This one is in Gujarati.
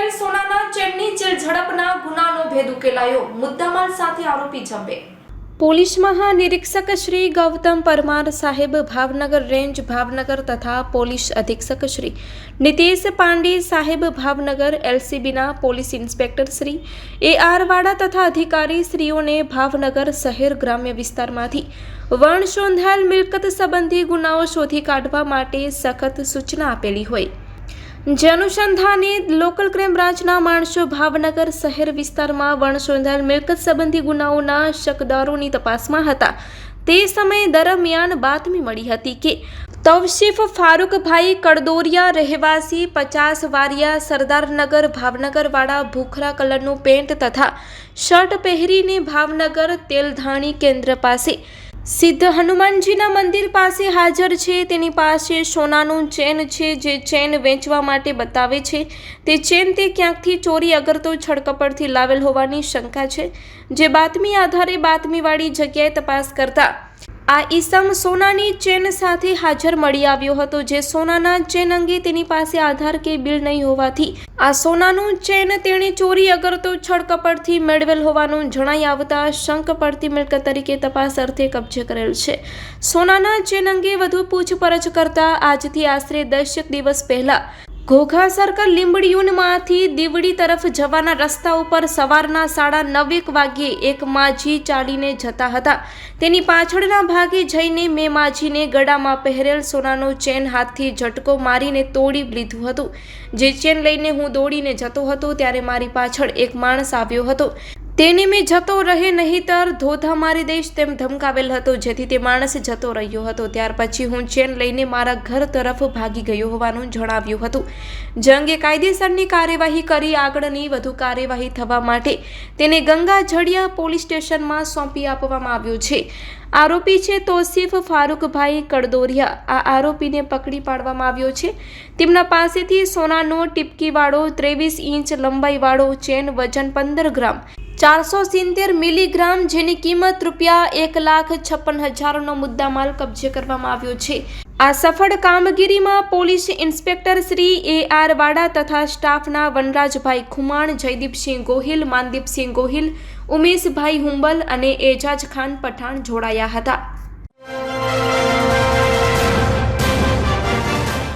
દરમિયાન સોનાના ચેનની જે ઝડપના ગુનાનો ભેદ ઉકેલાયો. મુદ્દામાલ સાથે આરોપી ઝંપે. પોલીસ મહાનિરીક્ષક શ્રી ગૌતમ પરમાર સાહેબ, ભાવનગર રેન્જ, ભાવનગર તથા પોલીસ અધિક્ષક શ્રી નિતેશ પાંડે સાહેબ, Bhavnagar એલસીબીના police inspector Shri A R તથા અધિકારી શ્રીઓને ભાવનગર શહેર ગ્રામ્ય વિસ્તારમાંથી વણ વણશોંધાયેલ મિલકત સંબંધી ગુનાઓ શોધી કાઢવા માટે સખત સૂચના આપેલી હોય. જે અનુસંધાને લોકલ ક્રાઇમ બ્રાન્ચના માણસો ભાવનગર શહેર વિસ્તારમાં વણસોંધાયેલ મિલકત સંબંધી ગુનાઓના શકદારોની તપાસમાં હતા. તે સમય દરમિયાન બાતમી મળી હતી કે તવશીફ ફારૂકભાઈ કડદોરિયા રહેવાસી પચાસ વારિયા સરદારનગર ભાવનગરવાળા ભૂખરા કલરનું પેન્ટ તથા શર્ટ પહેરીને ભાવનગર તેલધાણી કેન્દ્ર પાસે સિદ્ધ હનુમાનજીના મંદિર પાસે હાજર છે. તેની પાસે સોનાનું ચેન છે, જે ચેન વેચવા માટે બતાવે છે. તે ચેન તે ક્યાંકથી ચોરી અગર તો છડકપડથી લાવેલ હોવાની શંકા છે. જે બાતમી આધારે બાતમીવાળી જગ્યાએ તપાસ કરતા આ ઈસમ સોનાની ચેન સાથે હાજર મળી આવ્યો હતો, જે સોનાના ચેન અંગે તેની પાસે આધાર કે બિલ નહીં હોવાથી આ સોનાનું ચેન તેણે ચોરી અગર તો છળકપટથી મેળવેલ હોવાનું જણાઈ આવતા શંક પડતી મિલકત તરીકે તપાસ અર્થે કબજે કરેલ છે. સોનાના ચેન અંગે વધુ પૂછપરછ કરતા આજથી આશરે દસેક દિવસ પહેલા ઘોઘા સર્કલ લીંબડીયુનમાંથી દીવડી તરફ જવાના રસ્તા ઉપર સવારના સાડા નવેક વાગ્યે એક માજી ચાલીને જતા હતા. તેની પાછળના ભાગે જઈને મેં માજીને ગળામાં પહેરેલ સોનાનો ચેન હાથથી ઝટકો મારીને તોડી લીધું હતું. જે ચેન લઈને હું દોડીને જતો હતો ત્યારે મારી પાછળ એક માણસ આવ્યો હતો. તેને મેં જતો રહે નહીંતર ધોધા મારી દઈશ તેમ ધમકાવેલ હતો. જેથી તે માણસ જતો રહ્યો હતો. ત્યાર પછી હું ચેન લઈને મારા ઘર તરફ ભાગી ગયો હોવાનું જણાવ્યું હતું. જંગે કાયદેસરની કાર્યવાહી કરી આગળની વધુ કાર્યવાહી થવા માટે તેને ગંગા જડિયા પોલીસ સ્ટેશનમાં સોંપી આપવામાં આવ્યો છે. આરોપી છે તોસીફ ફારૂકભાઈ કડદોરિયા. આ આરોપીને પકડી પાડવામાં આવ્યો છે. તેમના પાસેથી સોનાનો ટીપકીવાળો ત્રેવીસ ઇંચ લંબાઈવાળો ચેન વજન પંદર ગ્રામ ચારસો સિત્તેર મિલીગ્રામ જેની કિંમત રૂપિયા એક લાખ છપ્પન હજારનો મુદ્દામાલ કબજે કરવામાં આવ્યો છે. આ સફળ કામગીરીમાં police inspector Shri A R Vada તથા સ્ટાફના વનરાજભાઈ ખુમાણ, જયદીપસિંહ ગોહિલ, માનદીપસિંહ ગોહિલ, ઉમેશભાઈ હુંબલ અને એજાજ ખાન પઠાણ જોડાયા હતા.